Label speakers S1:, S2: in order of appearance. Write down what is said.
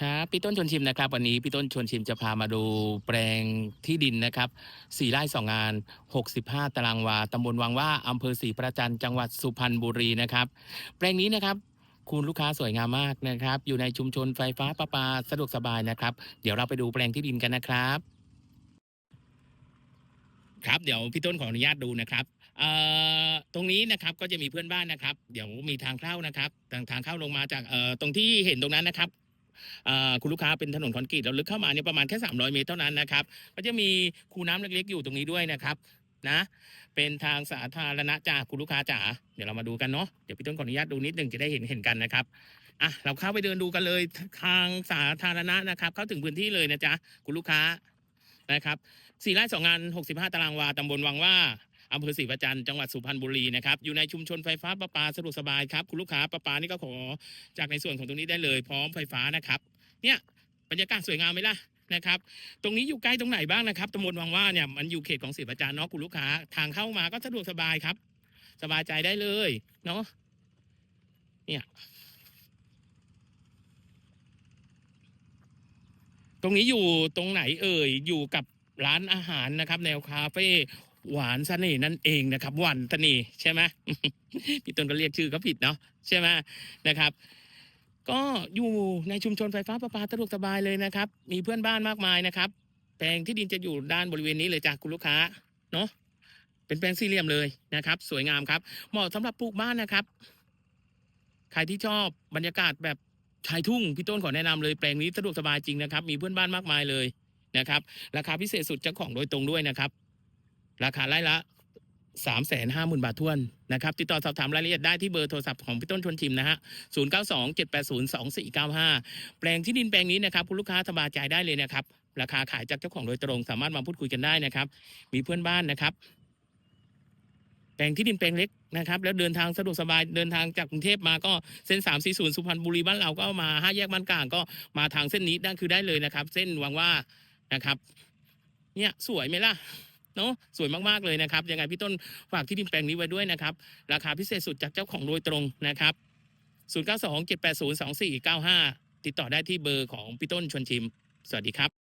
S1: ครับพี่ต้นชวนชิมนะครับ วันนี้พี่ต้นชวนชิมจะพามาดูแปลงที่ดินนะครับสี่ไร่สองงาน 65 ตารางวาตำบลวังว่าอำเภอศรีประจันจังหวัดสุพรรณบุรีนะครับ แปลงนี้นะครับ คุณลูกค้าสวยงามมากนะครับ อยู่ในชุมชนไฟฟ้าประปาสะดวกสบายนะครับ เดี๋ยวเราไปดูแปลงที่ดินกันนะครับ ครับเดี๋ยวพี่ต้นขออนุญาตดูนะครับเอ่อตรงนี้นะครับก็จะมีเพื่อนบ้านนะครับ เดี๋ยวมีทางเข้านะครับ ทางทางเข้าลงมาจากเอ่อตรงที่เห็นตรงนั้นนะครับ คุณลูกค้าเป็นถนนคอนกรีตเราลึกเข้ามาเนี่ยประมาณแค่ 300 เมตรเท่านั้นนะครับก็จะมีคูน้ำเล็กๆอยู่ตรงนี้ด้วยนะครับนะเป็นทางสาธารณะจ้าคุณลูกค้าจ๋าเดี๋ยวเรามาดูกันเนาะเดี๋ยวพี่ต้นขออนุญาตดูนิดหนึ่งจะได้เห็นเห็นกันนะครับอะเราเข้าไปเดินดูกันเลยทางสาธารณะนะครับ เข้าถึงพื้นที่เลยนะจ๊ะคุณลูกค้านะครับสี่ไร่สองงาน65ตารางวาตำบลวังว่า อำเภอศรีประจันทร์จังหวัดสุพรรณบุรีนะครับอยู่ในชุมชนไฟฟ้าประปาสะดวกสบายครับคุณลูกค้าประปานี่ก็ขอจากในส่วนของตรงนี้ได้เลยพร้อมไฟฟ้านะครับเนี่ยบรรยากาศสวยงามไหมล่ะนะครับ ตรงนี้อยู่ใกล้ตรงไหนบ้างนะครับตำบลวังว่าเนี่ยมันอยู่เขตของศรีประจันทร์เนาะคุณลูกค้าทางเข้ามาก็สะดวกสบายครับ สบายใจได้เลยเนาะเนี่ยตรงนี้อยู่ตรงไหนเอ่ยอยู่กับร้านอาหารนะครับ แนวคาเฟ่ หวานเสน่ห์นั่นเองนะครับหวานเสน่ห์ใช่ไหมพี่ต้นก็เรียกชื่อเขาผิดเนาะใช่ไหมนะครับ ก็อยู่ในชุมชนไฟฟ้าประปาสะดวกสบายเลยนะครับ มีเพื่อนบ้านมากมายนะครับ แปลงที่ดินจะอยู่ด้านบริเวณนี้เลยจ้ะคุณลูกค้าเนาะเป็นแปลงสี่เหลี่ยมเลยนะครับ สวยงามครับ เหมาะสำหรับปลูกบ้านนะครับใครที่ชอบบรรยากาศแบบชายทุ่งพี่ต้นขอแนะนำเลยแปลงนี้สะดวกสบายจริงนะครับ มีเพื่อนบ้านมากมายเลยนะครับ ราคาพิเศษสุดเจ้าของโดยตรงด้วยนะครับ ราคาไร่ละสามแสนห้าหมื่นบาททวนนะครับ ติดต่อสอบถามรายละเอียดได้ที่เบอร์โทรศัพท์ของพี่ต้นชวนชิมนะฮะศูนย์เก้าสองเจ็ดแปดศูนย์สองสี่เก้าห้าแปลงที่ดินแปลงนี้นะครับคุณลูกค้าสบายใจได้เลยนะครับ ราคาขายจากเจ้าของโดยตรงสามารถมาพูดคุยกันได้นะครับ มีเพื่อนบ้านนะครับ แปลงที่ดินแปลงเล็กนะครับ แล้วเดินทางสะดวกสบายเดินทางจากกรุงเทพมาก็เส้นสามสี่ศูนย์สุพรรณบุรีบ้านเราก็มาห้าแยกบ้านกลางก็มาทางเส้นนี้ได้คือได้เลยนะครับ เส้นวังว่านะครับ เนี่ยสวยไหมล่ะ เนาะสวยมากๆเลยนะครับยังไงพี่ต้นฝากที่ดินแปลงนี้ไว้ด้วยนะครับ ราคาพิเศษสุดจากเจ้าของโดยตรงนะครับ 0 9 2 7 8 0 2 4 9 5 ติดต่อได้ที่เบอร์ของพี่ต้นชวนชิม สวัสดีครับ